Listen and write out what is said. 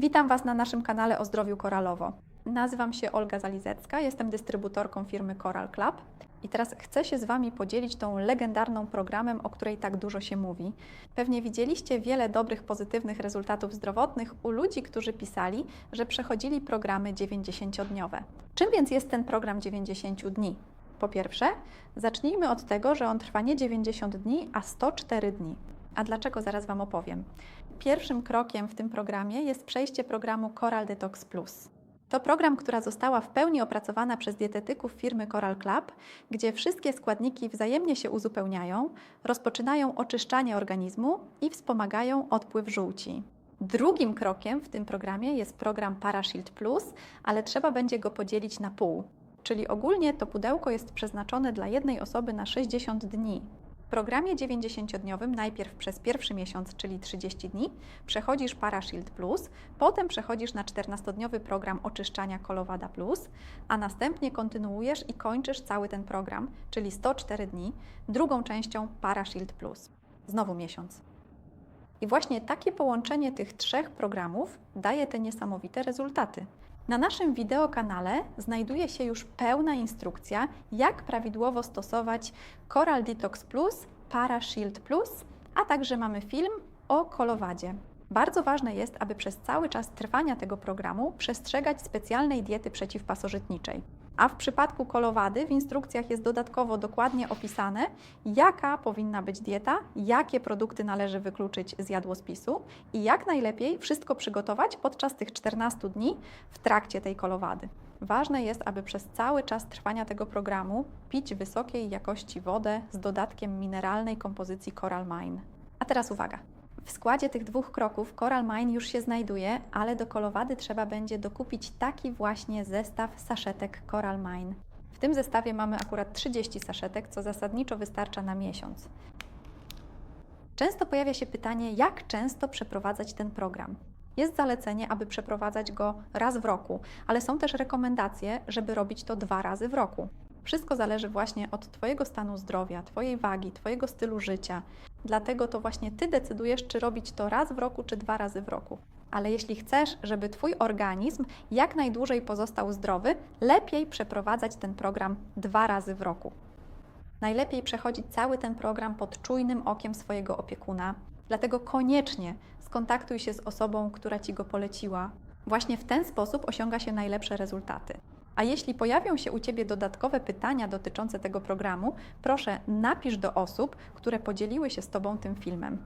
Witam Was na naszym kanale o zdrowiu koralowo. Nazywam się Olga Zalizecka, jestem dystrybutorką firmy Coral Club i teraz chcę się z Wami podzielić tą legendarną programem, o której tak dużo się mówi. Pewnie widzieliście wiele dobrych, pozytywnych rezultatów zdrowotnych u ludzi, którzy pisali, że przechodzili programy 90-dniowe. Czym więc jest ten program 90 dni? Po pierwsze, zacznijmy od tego, że on trwa nie 90 dni, a 104 dni. A dlaczego zaraz Wam opowiem. Pierwszym krokiem w tym programie jest przejście programu Coral Detox Plus. To program, która została w pełni opracowana przez dietetyków firmy Coral Club, gdzie wszystkie składniki wzajemnie się uzupełniają, rozpoczynają oczyszczanie organizmu i wspomagają odpływ żółci. Drugim krokiem w tym programie jest program Parashield Plus, ale trzeba będzie go podzielić na pół. Czyli ogólnie to pudełko jest przeznaczone dla jednej osoby na 60 dni. Programie 90-dniowym najpierw przez pierwszy miesiąc, czyli 30 dni, przechodzisz Parashield Plus, potem przechodzisz na 14-dniowy program oczyszczania Kolowada Plus, a następnie kontynuujesz i kończysz cały ten program, czyli 104 dni, drugą częścią Parashield Plus. Znowu miesiąc. I właśnie takie połączenie tych trzech programów daje te niesamowite rezultaty. Na naszym wideokanale znajduje się już pełna instrukcja, jak prawidłowo stosować Coral Detox Plus, Parashield Plus, a także mamy film o kolowadzie. Bardzo ważne jest, aby przez cały czas trwania tego programu przestrzegać specjalnej diety przeciwpasożytniczej. A w przypadku kolowady w instrukcjach jest dodatkowo dokładnie opisane, jaka powinna być dieta, jakie produkty należy wykluczyć z jadłospisu i jak najlepiej wszystko przygotować podczas tych 14 dni w trakcie tej kolowady. Ważne jest, aby przez cały czas trwania tego programu pić wysokiej jakości wodę z dodatkiem mineralnej kompozycji Coral Mine. A teraz uwaga! W składzie tych dwóch kroków Coral Mine już się znajduje, ale do kolowady trzeba będzie dokupić taki właśnie zestaw saszetek Coral Mine. W tym zestawie mamy akurat 30 saszetek, co zasadniczo wystarcza na miesiąc. Często pojawia się pytanie, jak często przeprowadzać ten program. Jest zalecenie, aby przeprowadzać go raz w roku, ale są też rekomendacje, żeby robić to dwa razy w roku. Wszystko zależy właśnie od Twojego stanu zdrowia, Twojej wagi, Twojego stylu życia. Dlatego to właśnie Ty decydujesz, czy robić to raz w roku, czy dwa razy w roku. Ale jeśli chcesz, żeby Twój organizm jak najdłużej pozostał zdrowy, lepiej przeprowadzać ten program dwa razy w roku. Najlepiej przechodzić cały ten program pod czujnym okiem swojego opiekuna. Dlatego koniecznie skontaktuj się z osobą, która Ci go poleciła. Właśnie w ten sposób osiąga się najlepsze rezultaty. A jeśli pojawią się u Ciebie dodatkowe pytania dotyczące tego programu, proszę napisz do osób, które podzieliły się z Tobą tym filmem.